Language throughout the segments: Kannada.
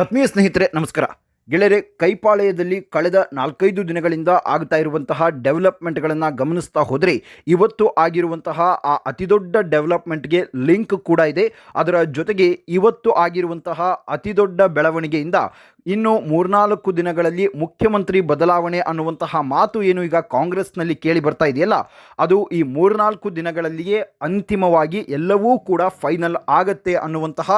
ಆತ್ಮೀಯ ಸ್ನೇಹಿತರೆ, ನಮಸ್ಕಾರ. ಗೆಳೆಯರೆ, ಕೈಪಾಳೆಯದಲ್ಲಿ ಕಳೆದ ನಾಲ್ಕೈದು ದಿನಗಳಿಂದ ಆಗ್ತಾ ಇರುವಂತಹ ಡೆವಲಪ್ಮೆಂಟ್ಗಳನ್ನು ಗಮನಿಸ್ತಾ ಹೋದರೆ, ಇವತ್ತು ಆಗಿರುವಂತಹ ಆ ಅತಿದೊಡ್ಡ ಡೆವಲಪ್ಮೆಂಟ್ಗೆ ಲಿಂಕ್ ಕೂಡ ಇದೆ. ಅದರ ಜೊತೆಗೆ ಇವತ್ತು ಆಗಿರುವಂತಹ ಅತಿದೊಡ್ಡ ಬೆಳವಣಿಗೆಯಿಂದ ಇನ್ನು ಮೂರ್ನಾಲ್ಕು ದಿನಗಳಲ್ಲಿ ಮುಖ್ಯಮಂತ್ರಿ ಬದಲಾವಣೆ ಅನ್ನುವಂತಹ ಮಾತು ಏನು ಈಗ ಕಾಂಗ್ರೆಸ್ನಲ್ಲಿ ಕೇಳಿ ಬರ್ತಾ ಇದೆಯಲ್ಲ? ಅದು ಈ ಮೂರ್ನಾಲ್ಕು ದಿನಗಳಲ್ಲಿಯೇ ಅಂತಿಮವಾಗಿ ಎಲ್ಲವೂ ಕೂಡ ಫೈನಲ್ ಆಗತ್ತೆ ಅನ್ನುವಂತಹ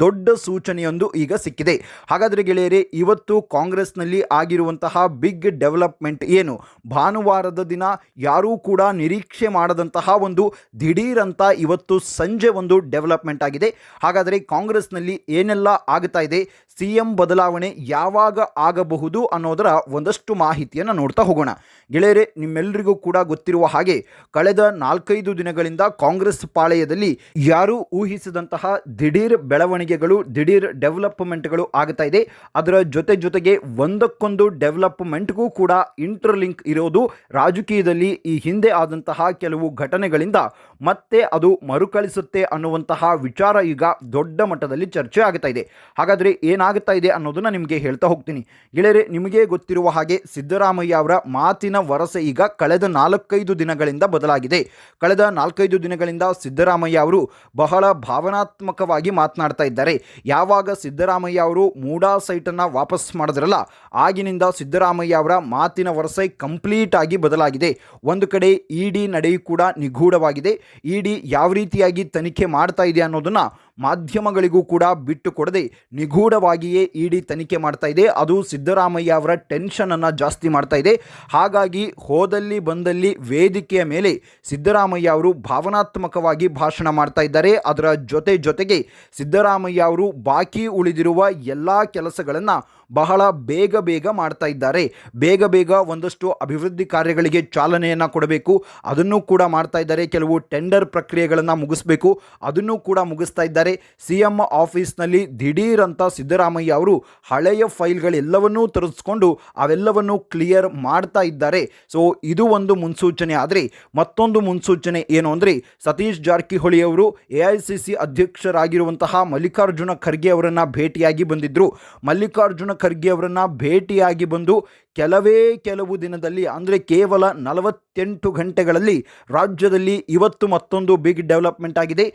ದೊಡ್ಡ ಸೂಚನೆಯೊಂದು ಈಗ ಸಿಕ್ಕಿದೆ. ಹಾಗಾದರೆ ಗೆಳೆಯರೇ, ಇವತ್ತು ಕಾಂಗ್ರೆಸ್ನಲ್ಲಿ ಆಗಿರುವಂತಹ ಬಿಗ್ ಡೆವಲಪ್ಮೆಂಟ್ ಏನು? ಭಾನುವಾರದ ದಿನ ಯಾರೂ ಕೂಡ ನಿರೀಕ್ಷೆ ಮಾಡದಂತಹ ಒಂದು ದಿಢೀರಂತ ಇವತ್ತು ಸಂಜೆ ಒಂದು ಡೆವಲಪ್ಮೆಂಟ್ ಆಗಿದೆ. ಹಾಗಾದರೆ ಕಾಂಗ್ರೆಸ್ನಲ್ಲಿ ಏನೆಲ್ಲ ಆಗ್ತಾ ಇದೆ? ಸಿ ಎಂ ಬದಲಾವಣೆ ಯಾವಾಗ ಆಗಬಹುದು ಅನ್ನೋದರ ಒಂದಷ್ಟು ಮಾಹಿತಿಯನ್ನು ನೋಡ್ತಾ ಹೋಗೋಣ. ಗೆಳೆಯರೆ ನಿಮ್ಮೆಲ್ಲರಿಗೂ ಕೂಡ ಗೊತ್ತಿರುವ ಹಾಗೆ ಕಳೆದ ನಾಲ್ಕೈದು ದಿನಗಳಿಂದ ಕಾಂಗ್ರೆಸ್ ಪಾಳೆಯದಲ್ಲಿ ಯಾರೂ ಊಹಿಸಿದಂತಹ ದಿಢೀರ್ ಬೆಳವಣಿಗೆಗಳು, ದಿಢೀರ್ ಡೆವಲಪ್ಮೆಂಟ್ಗಳು ಆಗ್ತಾ ಇದೆ. ಅದರ ಜೊತೆ ಜೊತೆಗೆ ಒಂದಕ್ಕೊಂದು ಡೆವಲಪ್ಮೆಂಟ್ಗೂ ಕೂಡ ಇಂಟರ್ಲಿಂಕ್ ಇರೋದು ರಾಜಕೀಯದಲ್ಲಿ ಈ ಹಿಂದೆ ಆದಂತಹ ಕೆಲವು ಘಟನೆಗಳಿಂದ. ಮತ್ತೆ ಅದು ಮರುಕಳಿಸುತ್ತೆ ಅನ್ನುವಂತಹ ವಿಚಾರ ಈಗ ದೊಡ್ಡ ಮಟ್ಟದಲ್ಲಿ ಚರ್ಚೆ ಆಗ್ತಾ ಇದೆ. ಹಾಗಾದರೆ ಏನಾಗ್ತಾ ಇದೆ ಅನ್ನೋದನ್ನು ನಿಮಗೆ ಹೇಳ್ತಾ ಹೋಗ್ತೀನಿ. ಗೆಳೆಯರೆ, ನಿಮಗೆ ಗೊತ್ತಿರುವ ಹಾಗೆ ಸಿದ್ದರಾಮಯ್ಯ ಅವರ ಮಾತಿನ ವರಸೆ ಈಗ ಕಳೆದ ನಾಲ್ಕೈದು ದಿನಗಳಿಂದ ಬದಲಾಗಿದೆ. ಕಳೆದ ನಾಲ್ಕೈದು ದಿನಗಳಿಂದ ಸಿದ್ದರಾಮಯ್ಯ ಅವರು ಬಹಳ ಭಾವನಾತ್ಮಕವಾಗಿ ಮಾತನಾಡ್ತಾ ಇದ್ದಾರೆ. ಯಾವಾಗ ಸಿದ್ದರಾಮಯ್ಯ ಅವರು ಮೂಡಾ ಸೈಟನ್ನು ವಾಪಸ್ ಮಾಡಿದ್ರಲ್ಲ, ಆಗಿನಿಂದ ಸಿದ್ದರಾಮಯ್ಯ ಅವರ ಮಾತಿನ ವರಸೆ ಕಂಪ್ಲೀಟ್ ಆಗಿ ಬದಲಾಗಿದೆ. ಒಂದು ಕಡೆ ಇಡಿ ನಡೆಯೂ ಕೂಡ ನಿಗೂಢವಾಗಿದೆ. ಇಡಿ ಯಾವ ರೀತಿಯಾಗಿ ತನಿಖೆ ಮಾಡ್ತಾ ಇದೆ ಅನ್ನೋದನ್ನ ಮಾಧ್ಯಮಗಳಿಗೂ ಕೂಡ ಬಿಟ್ಟು ಕೊಡದೆ ನಿಗೂಢವಾಗಿಯೇ ಇಡಿ ತನಿಖೆ ಮಾಡ್ತಾ ಇದೆ. ಅದು ಸಿದ್ದರಾಮಯ್ಯ ಅವರ ಟೆನ್ಷನನ್ನು ಜಾಸ್ತಿ ಮಾಡ್ತಾ ಇದೆ. ಹಾಗಾಗಿ ಹೋದಲ್ಲಿ ಬಂದಲ್ಲಿ ವೇದಿಕೆಯ ಮೇಲೆ ಸಿದ್ದರಾಮಯ್ಯ ಅವರು ಭಾವನಾತ್ಮಕವಾಗಿ ಭಾಷಣ ಮಾಡ್ತಾ ಇದ್ದಾರೆ. ಅದರ ಜೊತೆ ಜೊತೆಗೆ ಸಿದ್ದರಾಮಯ್ಯ ಅವರು ಬಾಕಿ ಉಳಿದಿರುವ ಎಲ್ಲ ಕೆಲಸಗಳನ್ನು ಬಹಳ ಬೇಗ ಬೇಗ ಮಾಡ್ತಾ ಇದ್ದಾರೆ. ಬೇಗ ಬೇಗ ಒಂದಷ್ಟು ಅಭಿವೃದ್ಧಿ ಕಾರ್ಯಗಳಿಗೆ ಚಾಲನೆಯನ್ನು ಕೊಡಬೇಕು. ಅದನ್ನು ಕೂಡ ಮಾಡ್ತಾ ಇದ್ದಾರೆ. ಕೆಲವು ಟೆಂಡರ್ ಪ್ರಕ್ರಿಯೆಗಳನ್ನು ಮುಗಿಸ್ಬೇಕು. ಅದನ್ನು ಕೂಡ ಮುಗಿಸ್ತಾ ಇದ್ದಾರೆ. ಸಿ ಎಂ ಆಫೀಸ್ನಲ್ಲಿ ದಿಢೀರ್ ಅಂತ ಸಿದ್ದರಾಮಯ್ಯ ಅವರು ಹಳೆಯ ಫೈಲ್ಗಳೆಲ್ಲವನ್ನೂ ತರಿಸ್ಕೊಂಡು ಅವೆಲ್ಲವನ್ನು ಕ್ಲಿಯರ್ ಮಾಡ್ತಾ ಇದ್ದಾರೆ. ಸೊ, ಇದು ಒಂದು ಮುನ್ಸೂಚನೆ. ಆದರೆ, ಮತ್ತೊಂದು ಮುನ್ಸೂಚನೆ ಏನು ಅಂದರೆ, ಸತೀಶ್ ಜಾರಕಿಹೊಳಿ ಅವರು ಎ ಐ ಸಿ ಸಿ ಅಧ್ಯಕ್ಷರಾಗಿರುವಂತಹ ಮಲ್ಲಿಕಾರ್ಜುನ ಖರ್ಗೆ ಅವರನ್ನು ಭೇಟಿಯಾಗಿ ಬಂದಿದ್ದರು ಮಲ್ಲಿಕಾರ್ಜುನ ಖರ್ಗೆ ಅವರನ್ನು ಭೇಟಿಯಾಗಿ ಬಂದು ಕೆಲವೇ ಕೆಲವು ದಿನದಲ್ಲಿ, ಅಂದರೆ ಕೇವಲ ನಲವತ್ತೆಂಟು ಗಂಟೆಗಳಲ್ಲಿ ರಾಜ್ಯದಲ್ಲಿ ಇವತ್ತು ಮತ್ತೊಂದು ಬಿಗ್ ಡೆವಲಪ್ಮೆಂಟ್ ಆಗಿದೆ.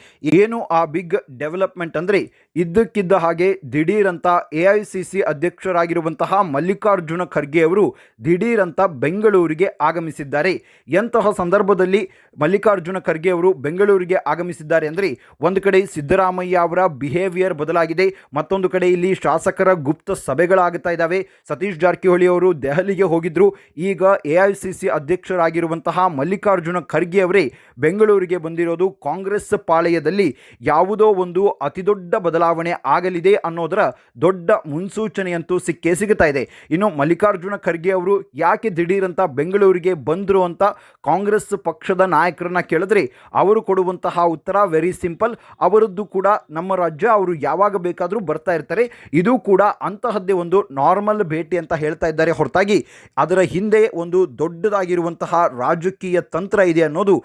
ಏನು ಆ ಬಿಗ್ ಡೆವಲಪ್ಮೆಂಟ್ ಅಂದರೆ, ಇದ್ದಕ್ಕಿದ್ದ ಹಾಗೆ ದಿಢೀರಂತ ಎ ಐ ಸಿ ಸಿ ಅಧ್ಯಕ್ಷರಾಗಿರುವಂತಹ ಮಲ್ಲಿಕಾರ್ಜುನ ಖರ್ಗೆ ಅವರು ದಿಢೀರಂತ ಬೆಂಗಳೂರಿಗೆ ಆಗಮಿಸಿದ್ದಾರೆ. ಎಂತಹ ಸಂದರ್ಭದಲ್ಲಿ ಮಲ್ಲಿಕಾರ್ಜುನ ಖರ್ಗೆ ಅವರು ಬೆಂಗಳೂರಿಗೆ ಆಗಮಿಸಿದ್ದಾರೆ ಅಂದರೆ, ಒಂದು ಕಡೆ ಸಿದ್ದರಾಮಯ್ಯ ಅವರ ಬಿಹೇವಿಯರ್ ಬದಲಾಗಿದೆ, ಮತ್ತೊಂದು ಕಡೆ ಇಲ್ಲಿ ಶಾಸಕರ ಗುಪ್ತ ಸಭೆಗಳಾಗುತ್ತಾ ಇದ್ದಾವೆ. ಸತೀಶ್ ಜಾರಕಿಹೊಳಿ ಅವರು ದೆಹಲಿಗೆ ಹೋಗಿದ್ರು. ಈಗ ಎ ಐ ಸಿ ಸಿ ಅಧ್ಯಕ್ಷರಾಗಿರುವಂತಹ ಮಲ್ಲಿಕಾರ್ಜುನ ಖರ್ಗೆ ಅವರೇ ಬೆಂಗಳೂರಿಗೆ ಬಂದಿರೋದು. ಕಾಂಗ್ರೆಸ್ ಪಾಳೆಯದಲ್ಲಿ ಯಾವುದೋ ಒಂದು ಅತಿದೊಡ್ಡ ಬದಲಾವಣೆ ಆಗಲಿದೆ ಅನ್ನೋದರ ದೊಡ್ಡ ಮುನ್ಸೂಚನೆಯಂತೂ ಸಿಕ್ಕೇ ಸಿಗುತ್ತಾ ಇದೆ. ಇನ್ನು ಮಲ್ಲಿಕಾರ್ಜುನ ಖರ್ಗೆ ಅವರು ಯಾಕೆ ದಿಢೀರಂತ ಬೆಂಗಳೂರಿಗೆ ಬಂದರು ಅಂತ ಕಾಂಗ್ರೆಸ್ ಪಕ್ಷದ ನಾಯಕರನ್ನ ಕೇಳಿದ್ರೆ ಅವರು ಕೊಡುವಂತಹ ಉತ್ತರ ವೆರಿ ಸಿಂಪಲ್ ಅವರದ್ದು ಕೂಡ ನಮ್ಮ ರಾಜ್ಯ, ಅವರು ಯಾವಾಗ ಬೇಕಾದರೂ ಬರ್ತಾ ಇರ್ತಾರೆ. ಇದು ಕೂಡ ಅಂತಹದ್ದೇ ಒಂದು ನಾರ್ಮಲ್ ಭೇಟಿ ಅಂತ ಹೇಳ್ತಾ ಇದ್ದಾರೆ ಹೊರತಾಗಿ ಅದರ ಹಿಂದೆ ಒಂದು ದೊಡ್ಡದಾಗಿರುವಂತಹ ರಾಜಕೀಯ ತಂತ್ರ ಇದೆ ಅನ್ನೋದು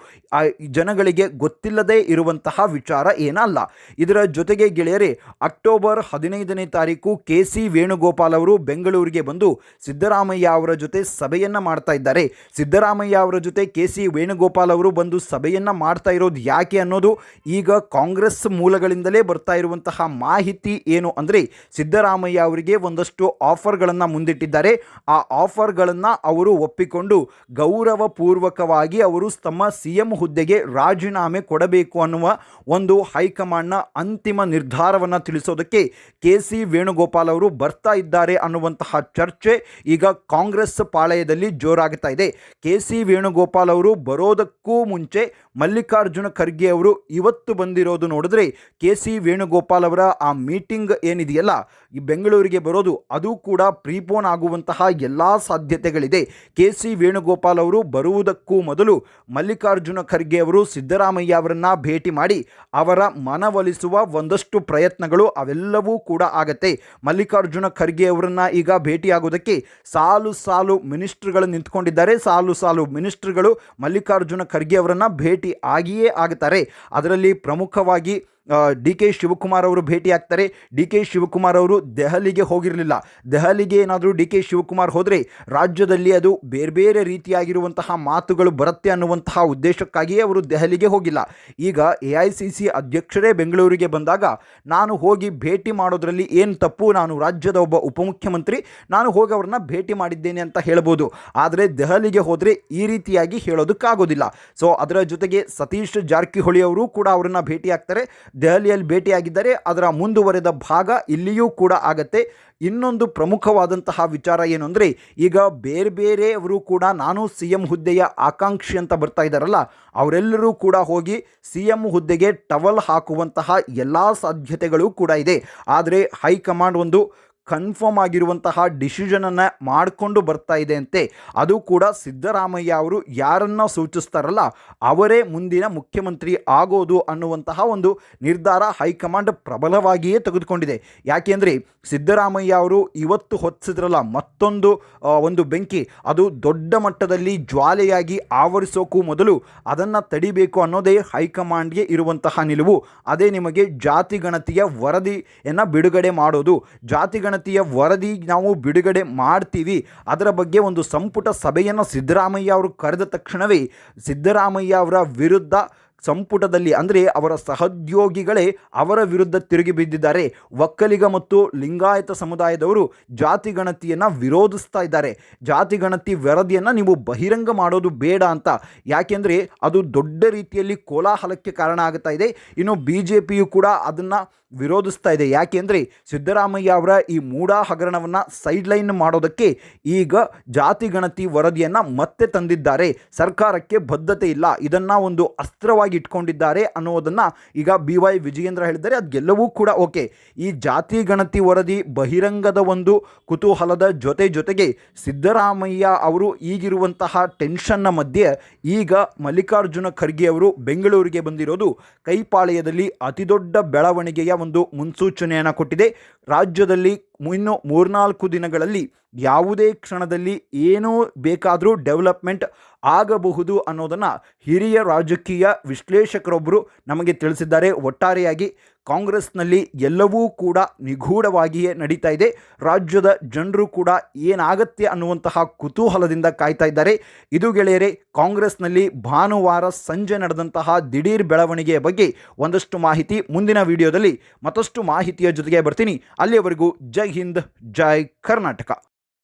ಜನಗಳಿಗೆ ಗೊತ್ತಿಲ್ಲದೇ ಇರುವಂತಹ ವಿಚಾರ ಏನಲ್ಲ. ಇದರ ಜೊತೆಗೆ ಗೆಳೆಯರೇ, ಅಕ್ಟೋಬರ್ ಹದಿನೈದನೇ ತಾರೀಕು ಕೆ ಸಿ ವೇಣುಗೋಪಾಲ್ ಅವರು ಬೆಂಗಳೂರಿಗೆ ಬಂದು ಸಿದ್ದರಾಮಯ್ಯ ಅವರ ಜೊತೆ ಸಭೆಯನ್ನು ಮಾಡ್ತಾ ಇದ್ದಾರೆ. ಸಿದ್ದರಾಮಯ್ಯ ಅವರ ಜೊತೆ ಕೆ ಸಿ ವೇಣುಗೋಪಾಲ್ ಅವರು ಬಂದು ಸಭೆಯನ್ನು ಮಾಡ್ತಾ ಇರೋದು ಯಾಕೆ ಅನ್ನೋದು ಈಗ ಕಾಂಗ್ರೆಸ್ ಮೂಲಗಳಿಂದಲೇ ಬರ್ತಾ ಇರುವಂತಹ ಮಾಹಿತಿ ಏನು ಅಂದರೆ ಸಿದ್ದರಾಮಯ್ಯ ಅವರಿಗೆ ಒಂದಷ್ಟು ಆಫರ್ಗಳನ್ನು ಮುಂದಿಟ್ಟಿದ್ದಾರೆ. ಆ ಆಫರ್ಗಳನ್ನು ಅವರು ಒಪ್ಪಿಕೊಂಡು ಗೌರವಪೂರ್ವಕವಾಗಿ ಅವರು ತಮ್ಮ ಸಿ ಎಂ ಹುದ್ದೆಗೆ ರಾಜೀನಾಮೆ ಕೊಡಬೇಕು ಅನ್ನುವ ಒಂದು ಹೈಕಮಾಂಡ್ನ ಅಂತಿಮ ನಿರ್ಧಾರವನ್ನು ತಿಳಿಸೋದಕ್ಕೆ ಕೆ ಸಿ ವೇಣುಗೋಪಾಲ್ ಅವರು ಬರ್ತಾ ಇದ್ದಾರೆ ಅನ್ನುವಂತಹ ಚರ್ಚೆ ಈಗ ಕಾಂಗ್ರೆಸ್ ಪಾಳೆಯದಲ್ಲಿ ಜೋರಾಗ್ತಾ ಇದೆ. ಕೆ ಸಿ ವೇಣುಗೋಪಾಲ್ ಅವರು ಬರೋದಕ್ಕೂ ಮುಂಚೆ ಮಲ್ಲಿಕಾರ್ಜುನ ಖರ್ಗೆ ಅವರು ಇವತ್ತು ಬಂದಿರೋದು ನೋಡಿದ್ರೆ ಕೆ ಸಿ ವೇಣುಗೋಪಾಲ್ ಅವರ ಆ ಮೀಟಿಂಗ್ ಏನಿದೆಯಲ್ಲ, ಈ ಬೆಂಗಳೂರಿಗೆ ಬರೋದು, ಅದು ಕೂಡ ಪ್ರೀಪೋನ್ ಆಗುವಂತಹ ಎಲ್ಲ ಸಾಧ್ಯತೆಗಳಿದೆ. ಕೆ ಸಿ ವೇಣುಗೋಪಾಲ್ ಅವರು ಬರುವುದಕ್ಕೂ ಮೊದಲು ಮಲ್ಲಿಕಾರ್ಜುನ ಖರ್ಗೆ ಅವರು ಸಿದ್ದರಾಮಯ್ಯ ಅವರನ್ನು ಭೇಟಿ ಮಾಡಿ ಅವರ ಮನವೊಲಿಸುವ ಒಂದಷ್ಟು ಪ್ರಯತ್ನಗಳು ಅವೆಲ್ಲವೂ ಕೂಡ ಆಗತ್ತೆ. ಮಲ್ಲಿಕಾರ್ಜುನ ಖರ್ಗೆ ಅವರನ್ನು ಈಗ ಭೇಟಿಯಾಗೋದಕ್ಕೆ ಸಾಲು ಸಾಲು ಮಿನಿಸ್ಟ್ರುಗಳು ನಿಂತ್ಕೊಂಡಿದ್ದಾರೆ. ಸಾಲು ಸಾಲು ಮಿನಿಸ್ಟ್ರುಗಳು ಮಲ್ಲಿಕಾರ್ಜುನ ಖರ್ಗೆ ಅವರನ್ನ ಭೇಟಿ ಆಗಿಯೇ ಆಗುತ್ತಾರೆ. ಅದರಲ್ಲಿ ಪ್ರಮುಖವಾಗಿ ಡಿ ಕೆ ಶಿವಕುಮಾರ್ ಅವರು ಭೇಟಿ ಆಗ್ತಾರೆ ಡಿ ಕೆ ಶಿವಕುಮಾರ್ ಅವರು ದೆಹಲಿಗೆ ಹೋಗಿರಲಿಲ್ಲ. ದೆಹಲಿಗೆ ಏನಾದರೂ ಡಿ ಕೆ ಶಿವಕುಮಾರ್ ಹೋದರೆ ರಾಜ್ಯದಲ್ಲಿ ಅದು ಬೇರೆ ಬೇರೆ ರೀತಿಯಾಗಿರುವಂತಹ ಮಾತುಗಳು ಬರುತ್ತೆ ಅನ್ನುವಂತಹ ಉದ್ದೇಶಕ್ಕಾಗಿಯೇ ಅವರು ದೆಹಲಿಗೆ ಹೋಗಿಲ್ಲ. ಈಗ ಎ ಐ ಸಿ ಸಿ ಅಧ್ಯಕ್ಷರೇ ಬೆಂಗಳೂರಿಗೆ ಬಂದಾಗ ನಾನು ಹೋಗಿ ಭೇಟಿ ಮಾಡೋದರಲ್ಲಿ ಏನು ತಪ್ಪು? ನಾನು ರಾಜ್ಯದ ಒಬ್ಬ ಉಪಮುಖ್ಯಮಂತ್ರಿ, ನಾನು ಹೋಗಿ ಅವ್ರನ್ನ ಭೇಟಿ ಮಾಡಿದ್ದೇನೆ ಅಂತ ಹೇಳ್ಬೋದು. ಆದರೆ ದೆಹಲಿಗೆ ಹೋದರೆ ಈ ರೀತಿಯಾಗಿ ಹೇಳೋದಕ್ಕಾಗೋದಿಲ್ಲ. ಸೊ, ಅದರ ಜೊತೆಗೆ ಸತೀಶ್ ಜಾರಕಿಹೊಳಿ ಅವರು ಕೂಡ ಅವರನ್ನು ಭೇಟಿ ಆಗ್ತಾರೆ ದೆಹಲಿಯಲ್ಲಿ ಭೇಟಿಯಾಗಿದ್ದಾರೆ ಅದರ ಮುಂದುವರೆದ ಭಾಗ ಇಲ್ಲಿಯೂ ಕೂಡ ಆಗತ್ತೆ. ಇನ್ನೊಂದು ಪ್ರಮುಖವಾದಂತಹ ವಿಚಾರ ಏನು ಅಂದರೆ, ಈಗ ಬೇರೆ ಬೇರೆಯವರು ಕೂಡ ನಾನು ಸಿ ಎಂ ಹುದ್ದೆಯ ಆಕಾಂಕ್ಷಿ ಅಂತ ಬರ್ತಾ ಇದ್ದಾರಲ್ಲ, ಅವರೆಲ್ಲರೂ ಕೂಡ ಹೋಗಿ ಸಿ ಎಂ ಹುದ್ದೆಗೆ ಟವಲ್ ಹಾಕುವಂತಹ ಎಲ್ಲ ಸಾಧ್ಯತೆಗಳು ಕೂಡ ಇದೆ. ಆದರೆ ಹೈಕಮಾಂಡ್ ಒಂದು ಕನ್ಫರ್ಮ್ ಆಗಿರುವಂತಹ ಡಿಸಿಷನನ್ನು ಮಾಡಿಕೊಂಡು ಬರ್ತಾ ಇದೆ ಅಂತೆ. ಅದು ಕೂಡ ಸಿದ್ದರಾಮಯ್ಯ ಅವರು ಯಾರನ್ನ ಸೂಚಿಸ್ತಾರಲ್ಲ, ಅವರೇ ಮುಂದಿನ ಮುಖ್ಯಮಂತ್ರಿ ಆಗೋದು ಅನ್ನುವಂತಹ ಒಂದು ನಿರ್ಧಾರ ಹೈಕಮಾಂಡ್ ಪ್ರಬಲವಾಗಿಯೇ ತೆಗೆದುಕೊಂಡಿದೆ. ಯಾಕೆಂದರೆ ಸಿದ್ದರಾಮಯ್ಯ ಅವರು ಇವತ್ತು ಹೊತ್ತಿದ್ರಲ್ಲ ಮತ್ತೊಂದು ಒಂದು ಬೆಂಕಿ, ಅದು ದೊಡ್ಡ ಮಟ್ಟದಲ್ಲಿ ಜ್ವಾಲೆಯಾಗಿ ಆವರಿಸೋಕ್ಕೂ ಮೊದಲು ಅದನ್ನು ತಡಿಬೇಕು ಅನ್ನೋದೇ ಹೈಕಮಾಂಡ್ಗೆ ಇರುವಂತಹ ನಿಲುವು. ಅದೇ ನಿಮಗೆ ಜಾತಿ ಗಣತಿಯ ವರದಿಯನ್ನು ಬಿಡುಗಡೆ ಮಾಡೋದು. ಜಾತಿ ಗಣತಿಯ ವರದಿ ನಾವು ಬಿಡುಗಡೆ ಮಾಡ್ತೀವಿ. ಅದರ ಬಗ್ಗೆ ಒಂದು ಸಂಪುಟ ಸಭೆಯನ್ನು ಸಿದ್ದರಾಮಯ್ಯ ಅವರು ಕರೆದ ತಕ್ಷಣವೇ ಸಿದ್ದರಾಮಯ್ಯ ಅವರ ವಿರುದ್ಧ ಸಂಪುಟದಲ್ಲಿ ಅಂದರೆ ಅವರ ಸಹೋದ್ಯೋಗಿಗಳೇ ಅವರ ವಿರುದ್ಧ ತಿರುಗಿ ಬಿದ್ದಿದ್ದಾರೆ. ಒಕ್ಕಲಿಗ ಮತ್ತು ಲಿಂಗಾಯತ ಸಮುದಾಯದವರು ಜಾತಿ ಗಣತಿಯನ್ನು ವಿರೋಧಿಸ್ತಾ ಇದ್ದಾರೆ. ಜಾತಿ ಗಣತಿ ವರದಿಯನ್ನು ನೀವು ಬಹಿರಂಗ ಮಾಡೋದು ಬೇಡ ಅಂತ. ಯಾಕೆಂದರೆ ಅದು ದೊಡ್ಡ ರೀತಿಯಲ್ಲಿ ಕೋಲಾಹಲಕ್ಕೆ ಕಾರಣ ಆಗ್ತಾ ಇದೆ. ಇನ್ನು ಬಿ ಜೆ ಪಿಯು ಕೂಡ ಅದನ್ನು ವಿರೋಧಿಸ್ತಾ ಇದೆ. ಯಾಕೆಂದರೆ ಸಿದ್ದರಾಮಯ್ಯ ಅವರ ಈ ಮೂಢ ಹಗರಣವನ್ನು ಸೈಡ್ಲೈನ್ ಮಾಡೋದಕ್ಕೆ ಈಗ ಜಾತಿ ಗಣತಿ ವರದಿಯನ್ನು ಮತ್ತೆ ತಂದಿದ್ದಾರೆ. ಸರ್ಕಾರಕ್ಕೆ ಬದ್ಧತೆ ಇಲ್ಲ. ಇದನ್ನು ಒಂದು ಅಸ್ತ್ರವಾಗಿ ಇಟ್ಕೊಂಡಿದ್ದಾರೆ ಅನ್ನೋದನ್ನು ಈಗ ಬಿ ವೈ ವಿಜಯೇಂದ್ರ ಹೇಳಿದ್ದಾರೆ. ಅದೆಲ್ಲವೂ ಕೂಡ ಓಕೆ. ಈ ಜಾತಿ ಗಣತಿ ವರದಿ ಬಹಿರಂಗದ ಒಂದು ಕುತೂಹಲದ ಜೊತೆ ಜೊತೆಗೆ ಸಿದ್ದರಾಮಯ್ಯ ಅವರು ಈಗಿರುವಂತಹ ಟೆನ್ಷನ್ನ ಮಧ್ಯೆ ಈಗ ಮಲ್ಲಿಕಾರ್ಜುನ ಖರ್ಗೆ ಅವರು ಬೆಂಗಳೂರಿಗೆ ಬಂದಿರೋದು ಕೈಪಾಳ್ಯದಲ್ಲಿ ಅತಿದೊಡ್ಡ ಬೆಳವಣಿಗೆಯ ಒಂದು ಮುನ್ಸೂಚನೆಯನ್ನು ಕೊಟ್ಟಿದೆ. ರಾಜ್ಯದಲ್ಲಿ ಇನ್ನು ಮೂರ್ನಾಲ್ಕು ದಿನಗಳಲ್ಲಿ ಯಾವುದೇ ಕ್ಷಣದಲ್ಲಿ ಏನೋ ಬೇಕಾದರೂ ಡೆವಲಪ್ಮೆಂಟ್ ಆಗಬಹುದು ಅನ್ನೋದನ್ನು ಹಿರಿಯ ರಾಜಕೀಯ ವಿಶ್ಲೇಷಕರೊಬ್ಬರು ನಮಗೆ ತಿಳಿಸಿದ್ದಾರೆ. ಒಟ್ಟಾರೆಯಾಗಿ ಕಾಂಗ್ರೆಸ್ನಲ್ಲಿ ಎಲ್ಲವೂ ಕೂಡ ನಿಗೂಢವಾಗಿಯೇ ನಡೀತಾ ಇದೆ. ರಾಜ್ಯದ ಜನರು ಕೂಡ ಏನಾಗತ್ತೆ ಅನ್ನುವಂತಹ ಕುತೂಹಲದಿಂದ ಕಾಯ್ತಾ ಇದ್ದಾರೆ. ಇದು ಗೆಳೆಯರೆ, ಕಾಂಗ್ರೆಸ್ನಲ್ಲಿ ಭಾನುವಾರ ಸಂಜೆ ನಡೆದಂತಹ ದಿಢೀರ್ ಬೆಳವಣಿಗೆಯ ಬಗ್ಗೆ ಒಂದಷ್ಟು ಮಾಹಿತಿ ಮುಂದಿನ ವಿಡಿಯೋದಲ್ಲಿ ಮತ್ತಷ್ಟು ಮಾಹಿತಿಯ ಜೊತೆಗೆ ಬರ್ತೀನಿ. ಅಲ್ಲಿಯವರೆಗೂ ಜೈ ಹಿಂದ್, ಜೈ ಕರ್ನಾಟಕ.